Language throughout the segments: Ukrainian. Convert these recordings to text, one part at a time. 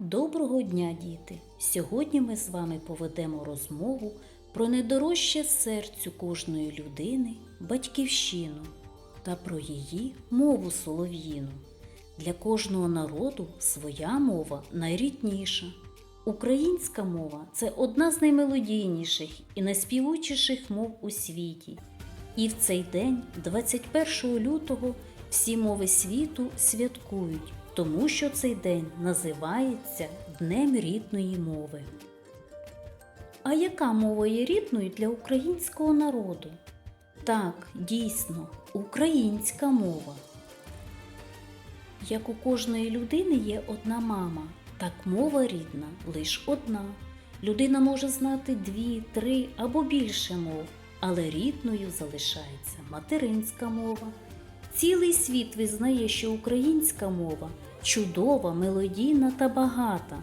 Доброго дня, діти! Сьогодні ми з вами поведемо розмову про найдорожче серцю кожної людини батьківщину та про її мову солов'їну. Для кожного народу своя мова найрідніша. Українська мова це одна з наймелодійніших і найспівучіших мов у світі. І в цей день, 21 лютого, всі мови світу святкують, тому що цей день називається Днем рідної мови. А яка мова є рідною для українського народу? Так, дійсно, українська мова. Як у кожної людини є одна мама, так мова рідна лише одна. Людина може знати дві, три або більше мов, але рідною залишається материнська мова. Цілий світ визнає, що українська мова чудова, мелодійна та багата.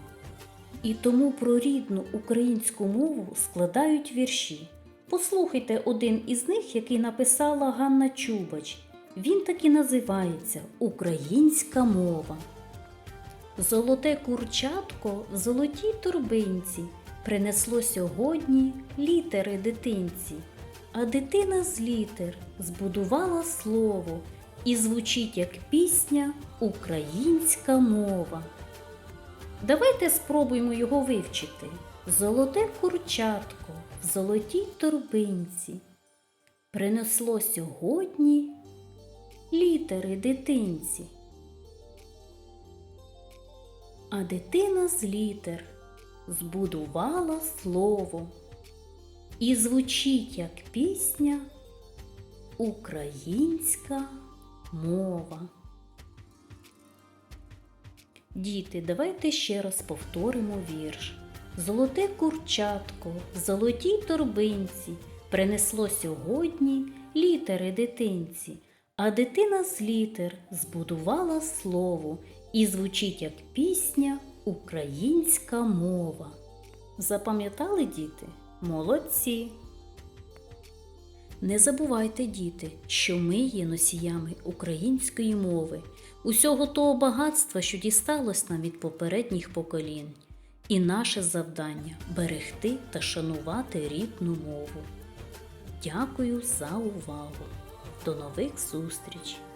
І тому про рідну українську мову складають вірші. Послухайте один із них, який написала Ганна Чубач. Він так і називається Українська мова. Золоте курчатко в золотій торбинці принесло сьогодні літери дитинці, а дитина з літер збудувала слово і звучить як пісня Українська мова. Давайте спробуємо його вивчити. Золоте курчатко в золотій торбинці принесло сьогодні літери дитинці. А дитина з літер збудувала слово і звучить як пісня Українська мова. Діти, давайте ще раз повторимо вірш. Золоте курчатко в золотій торбинці принесло сьогодні літери дитинці, а дитина з літер збудувала слово і звучить як пісня Українська мова. Запам'ятали діти? Молодці! Не забувайте, діти, що ми є носіями української мови, усього того багатства, що дісталось нам від попередніх поколінь, і наше завдання берегти та шанувати рідну мову. Дякую за увагу! До нових зустрічей!